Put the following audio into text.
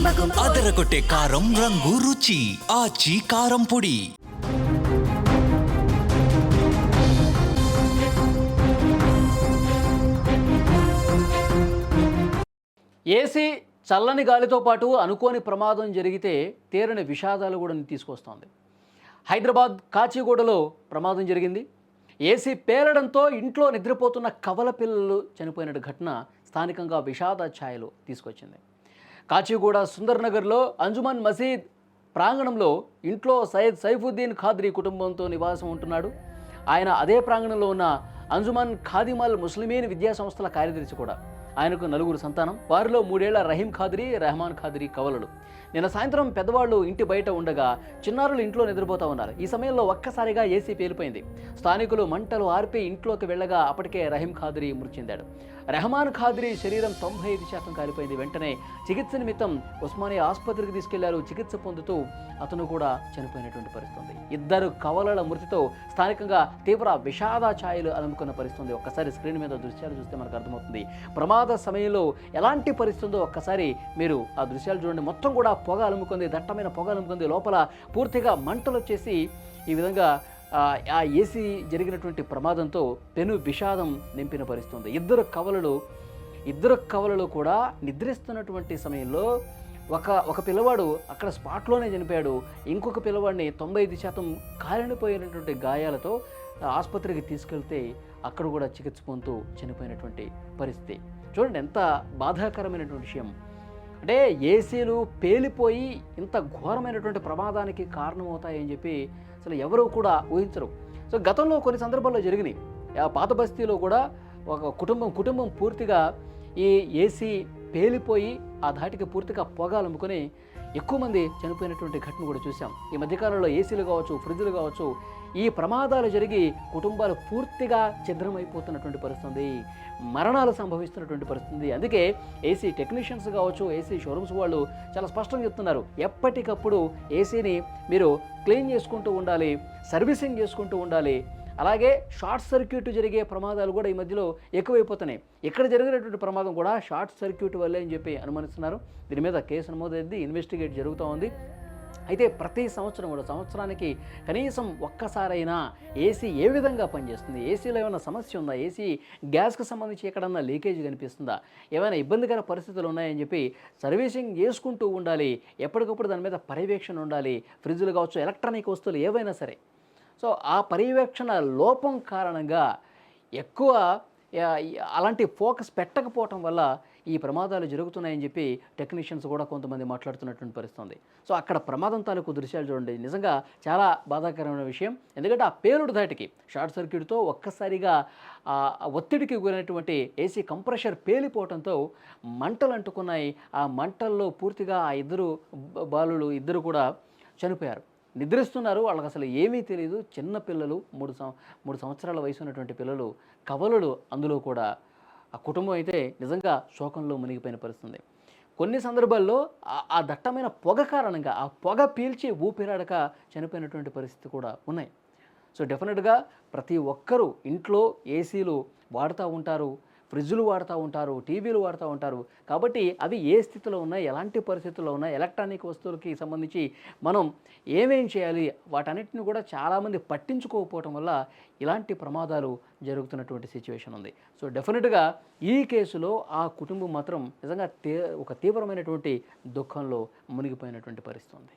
అదరగొట్టే కారం రంగు రుచి ఆచి కారం పొడి. ఏసీ చల్లని గాలితో పాటు అనుకోని ప్రమాదం జరిగితే తీరని విషాదాలు కూడా తీసుకొస్తోంది. హైదరాబాద్ కాచిగూడలో ప్రమాదం జరిగింది. ఏసీ పేలడంతో ఇంట్లో నిద్రపోతున్న కవల పిల్లలు చనిపోయిన ఘటన స్థానికంగా విషాద ఛాయలు తీసుకొచ్చింది. కాచిగూడ సుందర్ నగర్లో అంజుమన్ మసీద్ ప్రాంగణంలో ఇంట్లో సయ్యద్ సైఫుద్దీన్ ఖాద్రీ కుటుంబంతో నివాసం ఉంటున్నాడు. ఆయన అదే ప్రాంగణంలో ఉన్న అంజుమన్ ఖాదిమల్ ముస్లిమీన్ విద్యా సంస్థల కార్యదర్శి కూడా. ఆయనకు నలుగురు సంతానం. వారిలో మూడేళ్ళ రహీం ఖాద్రీ రెహమాన్ ఖాద్రీ కవలలు. నిన్న సాయంత్రం పెద్దవాళ్ళు ఇంటి బయట ఉండగా చిన్నారులు ఇంట్లో నిద్రపోతా ఉన్నారు. ఈ సమయంలో ఒక్కసారిగా ఏసీ పేలిపోయింది. స్థానికులు మంటలు ఆర్పి ఇంట్లోకి వెళ్ళగా అప్పటికే రహీం ఖాద్రీ మృతి చెందాడు. రెహమాన్ ఖాద్రీ శరీరం తొంభై ఐదు శాతం కాలిపోయింది. వెంటనే చికిత్స నిమిత్తం ఉస్మానియా ఆసుపత్రికి తీసుకెళ్ళారు. చికిత్స పొందుతూ అతను కూడా చనిపోయినటువంటి పరిస్థితుంది. ఇద్దరు కవలల మృతితో స్థానికంగా తీవ్ర విషాద ఛాయలు అలుముకున్న పరిస్థితుంది. ఒక్కసారి స్క్రీన్ మీద దృశ్యాలు చూస్తే మనకు అర్థమవుతుంది. ప్రమాద సమయంలో ఎలాంటి పరిస్థితి ఉందో ఒక్కసారి మీరు ఆ దృశ్యాలు చూడండి. మొత్తం కూడా పొగ అలుముకుంది దట్టమైన పొగ అలుముకుంది. లోపల పూర్తిగా మంటలు వచ్చేసి ఈ విధంగా ఆ, ఏసీ జరిగినటువంటి ప్రమాదంతో పెను విషాదం నింపిన పరిస్థితుంది ఇద్దరు కవలలు ఇద్దరు కవలలు కూడా నిద్రిస్తున్నటువంటి సమయంలో ఒక ఒక పిల్లవాడు అక్కడ స్పాట్లోనే చనిపోయాడు. ఇంకొక పిల్లవాడిని తొంభై ఐదు శాతం కాలిపోయినటువంటి గాయాలతో ఆసుపత్రికి తీసుకెళ్తే అక్కడ కూడా చికిత్స పొందుతూ చనిపోయినటువంటి పరిస్థితి. చూడండి ఎంత బాధాకరమైనటువంటి విషయం. అంటే ఏసీలు పేలిపోయి ఇంత ఘోరమైనటువంటి ప్రమాదానికి కారణమవుతాయని చెప్పి అసలు ఎవరు కూడా ఊహించరు. సో గతంలో కొన్ని సందర్భాల్లో జరిగినాయి. ఆ పాత బస్తీలో కూడా ఒక కుటుంబం కుటుంబం పూర్తిగా ఈ ఏసీ పేలిపోయి ఆ ధాటికి పూర్తిగా పొగ ఎక్కువ మంది చనిపోయినటువంటి ఘటన కూడా చూసాం ఈ మధ్యకాలంలో ఏసీలు కావచ్చు ఫ్రిడ్జ్లు కావచ్చు ఈ ప్రమాదాలు జరిగి కుటుంబాలు పూర్తిగా ఛిద్రమైపోతున్నటువంటి పరిస్థితుంది మరణాలు సంభవిస్తున్నటువంటి పరిస్థితుంది అందుకే ఏసీ టెక్నీషియన్స్ కావచ్చు ఏసీ షోరూమ్స్ వాళ్ళు చాలా స్పష్టంగా చెప్తున్నారు. ఎప్పటికప్పుడు ఏసీని మీరు క్లీన్ చేసుకుంటూ ఉండాలి సర్వీసింగ్ చేసుకుంటూ ఉండాలి అలాగే షార్ట్ సర్క్యూట్ జరిగే ప్రమాదాలు కూడా ఈ మధ్యలో ఎక్కువైపోతున్నాయి. ఇక్కడ జరిగినటువంటి ప్రమాదం కూడా షార్ట్ సర్క్యూట్ వల్లే అని చెప్పి అనుమానిస్తున్నారు. దీని మీద కేసు నమోదైంది ఇన్వెస్టిగేట్ జరుగుతూ ఉంది. అయితే ప్రతి సంవత్సరం కూడా సంవత్సరానికి కనీసం ఒక్కసారైనా ఏసీ ఏ విధంగా పనిచేస్తుంది? ఏసీలో ఏమైనా సమస్య ఉందా? ఏసీ గ్యాస్కి సంబంధించి ఎక్కడన్నా లీకేజ్ కనిపిస్తుందా? ఏమైనా ఇబ్బందికర పరిస్థితులు ఉన్నాయని చెప్పి సర్వీసింగ్ చేసుకుంటూ ఉండాలి. ఎప్పటికప్పుడు దాని మీద పర్యవేక్షణ ఉండాలి. ఫ్రిడ్జ్లు కావచ్చు ఎలక్ట్రానిక్ వస్తువులు ఏవైనా సరే. సో ఆ పర్యవేక్షణ లోపం కారణంగా ఎక్కువ అలాంటి ఫోకస్ పెట్టకపోవటం వల్ల ఈ ప్రమాదాలు జరుగుతున్నాయని చెప్పి టెక్నీషియన్స్ కూడా కొంతమంది మాట్లాడుతున్నటువంటి పరిస్థితుంది. సో అక్కడ ప్రమాదం తాలూకు దృశ్యాలు చూడండి. నిజంగా చాలా బాధాకరమైన విషయం. ఎందుకంటే ఆ పేలుడు ధాటికి షార్ట్ సర్క్యూట్తో ఒక్కసారిగా ఆ ఒత్తిడికి గురైనటువంటి ఏసీ కంప్రెషర్ పేలిపోవడంతో మంటలు అంటుకున్నాయి. ఆ మంటల్లో పూర్తిగా ఆ ఇద్దరు బాలులు ఇద్దరు కూడా చనిపోయారు. నిద్రిస్తున్నారు. వాళ్ళకి అసలు ఏమీ తెలియదు చిన్న పిల్లలు మూడు సం మూడు సంవత్సరాల వయసు ఉన్నటువంటి పిల్లలు కవలలు అందులో కూడా. ఆ కుటుంబం అయితే నిజంగా శోకంలో మునిగిపోయిన పరిస్థితుంది. కొన్ని సందర్భాల్లో ఆ- ఆ దట్టమైన పొగ కారణంగా ఆ పొగ పీల్చి ఊపిరాడక చనిపోయినటువంటి పరిస్థితి కూడా ఉన్నాయి. సో డెఫినెట్గా ప్రతి ఒక్కరూ ఇంట్లో ఏసీలు వాడుతూ ఉంటారు. ఫ్రిడ్జ్లు వాడుతూ ఉంటారు టీవీలు వాడుతూ ఉంటారు కాబట్టి అవి ఏ స్థితిలో ఉన్నాయి ఎలాంటి పరిస్థితుల్లో ఉన్నాయి ఎలక్ట్రానిక్ వస్తువులకి సంబంధించి మనం ఏమేం చేయాలి వాటన్నిటిని కూడా చాలామంది పట్టించుకోకపోవటం వల్ల ఇలాంటి ప్రమాదాలు జరుగుతున్నటువంటి సిచ్యువేషన్ ఉంది సో డెఫినెట్గా ఈ కేసులో ఆ కుటుంబం మాత్రం నిజంగా తీ ఒక తీవ్రమైనటువంటి దుఃఖంలో మునిగిపోయినటువంటి పరిస్థితి ఉంది